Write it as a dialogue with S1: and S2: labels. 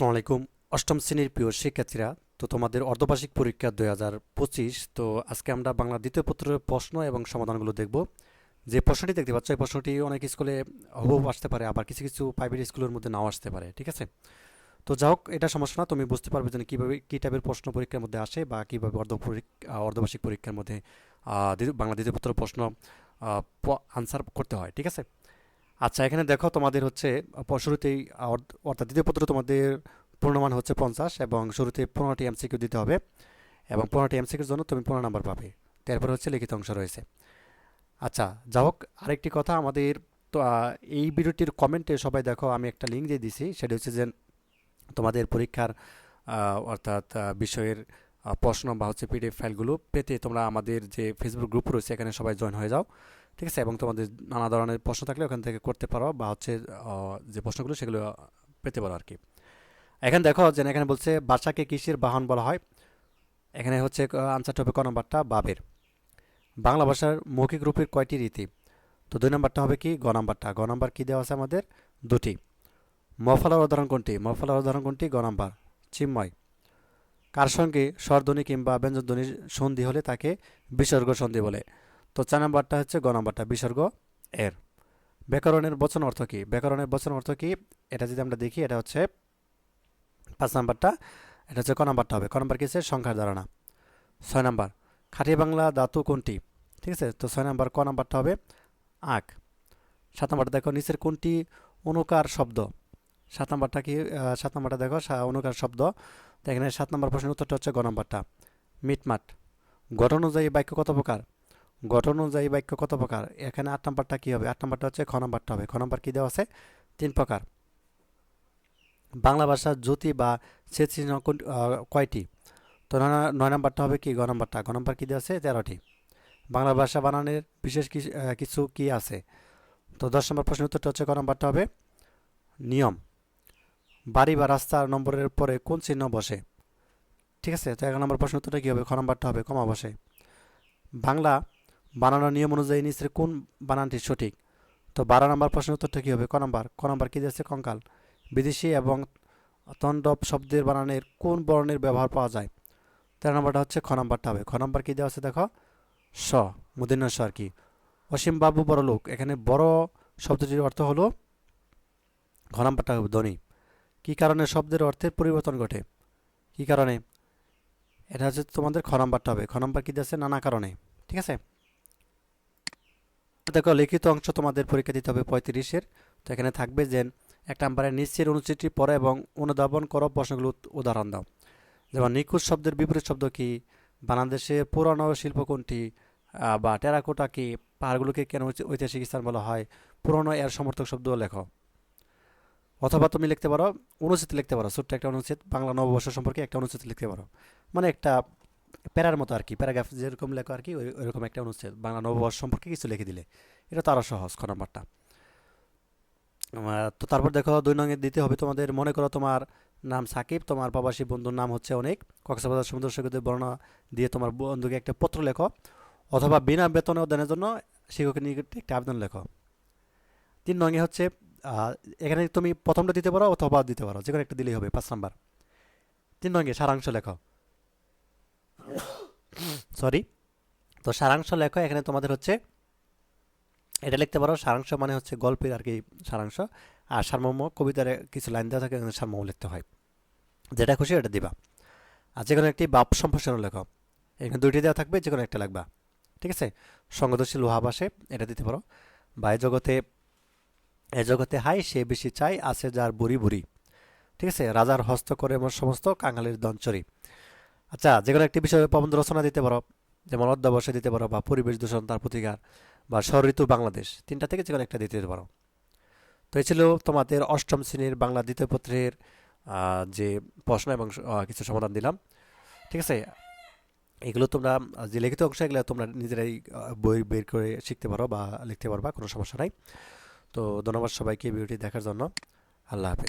S1: আসসালামু আলাইকুম। অষ্টম শ্রেণির প্রিয় শিক্ষার্থীরা, তো তোমাদের অর্ধবার্ষিক পরীক্ষা দুই হাজার পঁচিশ, তো আজকে আমরা বাংলা দ্বিতীয় পত্রের প্রশ্ন এবং সমাধানগুলো দেখব। যে প্রশ্নটি দেখতে পাচ্ছ, এই প্রশ্নটি অনেক স্কুলে হুবহু আসতে পারে, আবার কিছু কিছু প্রাইভেট স্কুলের মধ্যে নাও আসতে পারে, ঠিক আছে? তো যা হোক, এটা সমস্যা না, তুমি বুঝতে পারবে যে কীভাবে, কী টাইপের প্রশ্ন পরীক্ষার মধ্যে আসে বা কীভাবে অর্ধ পরীক্ষা অর্ধবার্ষিক পরীক্ষার মধ্যে বাংলা দ্বিতীয় পত্র প্রশ্ন আনসার করতে হয়, ঠিক আছে? আচ্ছা এখানে দেখো তোমাদের হচ্ছে শুরুতেই অর্থাৎ দ্বিতীয় পত্র তোমাদের পূর্ণমান হচ্ছে পঞ্চাশ এবং শুরুতে পনেরোটি এমসিকিউ দিতে হবে এবং পনেরোটি এমসিকিউর জন্য তুমি পনেরো নাম্বার পাবে। তারপরে হচ্ছে লিখিত অংশ রয়েছে। আচ্ছা যা হোক, আরেকটি কথা আমাদের, তো এই ভিডিওটির কমেন্টে সবাই দেখো, আমি একটা লিঙ্ক দিয়ে দিছি। সেটা হচ্ছে যে তোমাদের পরীক্ষার অর্থাৎ বিষয়ের প্রশ্ন বা হচ্ছে পিডিএফ ফাইলগুলো পেতে তোমরা আমাদের যে ফেসবুক গ্রুপ রয়েছে, এখানে সবাই জয়েন হয়ে যাও। ঠিক আছে, এবং তোমাদের নানা ধরনের প্রশ্ন থাকলে ওখান থেকে করতে পারো বা হচ্ছে যে প্রশ্নগুলো সেগুলো পেতে পারো আর কি এখানে দেখো যে এখানে বলছে, বাসাকে কৃষির বাহন বলা হয়? এখানে হচ্ছে আনসারটা হবে ক নম্বরটা? বাবের বাংলা ভাষার মৌখিক রূপের কয়টি রীতি? তো দুই নম্বরটা হবে কি? গ নম্বরটা। গ নম্বর কী দেওয়া আছে আমাদের? দুটি। মফলার উদাহরণ কোনটি? মফলার উদাহরণ কোনটি? গ নম্বর। চিন্ময়। কার সঙ্গে স্বরধ্বনি কিংবা ব্যঞ্জনধ্বনির সন্ধি হলে তাকে বিসর্গ সন্ধি বলে? তো চার নম্বরটা হচ্ছে গ নম্বরটা, বিসর্গ এর। ব্যাকরণের বচন অর্থ কী? ব্যাকরণের বচন অর্থ কী? এটা যদি আমরা দেখি, এটা হচ্ছে পাঁচ নাম্বারটা, এটা হচ্ছে ক নাম্বারটা হবে। ক নাম্বার কি হচ্ছে? সংখ্যার ধারণা। ছয় নাম্বার, খাঁটি বাংলা ধাতু কোনটি? ঠিক আছে? তো ছয় নাম্বার, ক নাম্বারটা হবে আঁক। সাত নাম্বারটা দেখো, নিচের কোনটি? অনুকার শব্দ। সাত নাম্বারটা কি? সাত নাম্বারটা দেখো অনুকার শব্দ। তো এখানে সাত নাম্বার প্রশ্নের উত্তরটা হচ্ছে গ নাম্বারটা। মিটমাট। গঠন অনুযায়ী বাক্য কত প্রকার? গঠন অনুযায়ী বাক্য কত প্রকার? এখানে আট নম্বরটা কী হবে? আট নম্বরটা হচ্ছে খ নাম্বারটা হবে। খ নাম্বার কী দেওয়া আছে? তিন প্রকার। বাংলা ভাষার জ্যোতি বা সে চিহ্ন কোন- কয়টি? তো নয় নম্বরটা হবে কি? গ নাম্বারটা। গ নাম্বার কী দেওয়া আছে? তেরোটি। বাংলা ভাষা বানানের বিশেষ কিছু কি আছে? তো দশ নম্বর প্রশ্নের উত্তরটা হচ্ছে ক নাম্বারটা হবে নিয়ম। বাড়ি বা রাস্তার নম্বরের পরে কোন চিহ্ন বসে? ঠিক আছে? তো এগারো নম্বর প্রশ্ন উত্তরটা কী হবে? খ নাম্বারটা হবে কমা বসে। বাংলা বানানোর নিয়ম অনুযায়ী নিচের কোন বানানটি সঠিক? তো বারো নম্বর প্রশ্নের উত্তরটা কী হবে? ক নাম্বার? ক নম্বর কী দিয়েছে? কঙ্কাল। বিদেশি এবং তণ্ডব শব্দের বানানের কোন বর্ণের ব্যবহার পাওয়া যায়? তেরো নম্বরটা হচ্ছে খ নাম্বারটা হবে। খ নাম্বার কী দেওয়া আছে? দেখো। স। মুদিন্য স আর কি। অসীম বাবু বড় লোক এখানে বড় শব্দটির অর্থ হলো ঘ নাম্বারটা হবে ধনী কী কারণে শব্দের অর্থের পরিবর্তন ঘটে? কী কারণে? এটা হচ্ছে তোমাদের খ নাম্বারটা হবে। খ নাম্বার কী দিয়েছে? নানা কারণে। ঠিক আছে? দেখো লিখিত অংশ তোমাদের পরীক্ষা দিতে হবে পঁয়ত্রিশের। তো এখানে থাকবে যে এক নম্বরে নিশ্চের অনুচ্ছেদটি পড়ো এবং অনুধাবন করো প্রশ্নগুলো উদাহরণ দাও। যেমন নিখুঁত শব্দের বিপরীত শব্দ কি? বাংলাদেশের পুরানো শিল্প কোনটি? বা টেরাকোটা কি? পাহাড়গুলোকে কেন ঐতিহাসিক স্থান বলা হয়? পুরনো এর সমর্থক শব্দ লেখো। অথবা তুমি লিখতে পারো, অনুচ্ছেদ লিখতে পারো, ছোট্ট একটা অনুচ্ছেদ, বাংলা নববর্ষ সম্পর্কে একটা অনুচ্ছেদ লিখতে পারো। মানে একটা প্যারার মতো আর কি, প্যারাগ্রাফ যেরকম লেখো আর কি, ওই- ওইরকম একটা অনুচ্ছেদ, বাংলা নববর্ষ সম্পর্কে কিছু লিখে দিলে। এটা তো আরও সহজ খ নম্বরটা। তো তারপর দেখো, দুই নঙে দিতে হবে তোমাদের, মনে করো তোমার নাম সাকিব, তোমার প্রবাসী বন্ধুর নাম হচ্ছে অনেক। কক্সবাজার সমুদ্র সৈকতের বর্ণনা দিয়ে তোমার বন্ধুকে একটা পত্র লেখো, অথবা বিনা বেতনে অধ্যয়নের জন্য শিক্ষকের নিকটে একটা আবেদন লেখো। তিন নঙে হচ্ছে এখানে তুমি প্রথমটা দিতে পারো অথবা দিতে পারো যে কোনো একটা দিলেই হবে, পাঁচ নাম্বার। তিন নঙে সারাংশ লেখো। সরি তো সারাংশ লেখো, এখানে তোমাদের হচ্ছে, এটা লিখতে পারো, সারাংশ মানে হচ্ছে গল্পের আর কি সারাংশ, আর সারমর্ম, কবিতার কিছু লাইন দেওয়া থাকে সারমর্ম লিখতে হয়। যেটা খুশি ওটা দিবা। আর যে কোনো একটি বাপ সম্প্রসারণ লেখো, এখানে দুইটি দেওয়া থাকবে যে কোনো একটা লাগবা। ঠিক আছে? সঙ্গদর্শী লোহাবাসে এটা দিতে পারো। বা এ জগতে এ জগতে হাই, সে বেশি চাই, আছে যার বুড়ি বুড়ি। ঠিক আছে? রাজার হস্ত করে মোর সমস্ত কাঙালির দঞ্চরি আচ্ছা যে কোনো একটি বিষয়ে প্রবন্ধ রচনা দিতে পারো, যেমন অধ্যাবসে দিতে পারো বা পরিবেশ দূষণ, তার প্রতিকার বা ঋতু বাংলাদেশ, তিনটা থেকে যে কোনো একটা দিতে পারো। তো এই ছিল তোমাদের অষ্টম শ্রেণির বাংলা দ্বিতীয় পত্রের যে প্রশ্ন এবং কিছু সমাধান দিলাম। ঠিক আছে? এগুলো তোমরা যে লিখিত অংশ, এগুলো তোমরা নিজেরাই বই বের করে শিখতে পারো বা লিখতে পারবা, কোনো সমস্যা নাই। তো ধন্যবাদ সবাইকে ভিডিওটি দেখার জন্য। আল্লাহ হাফেজ।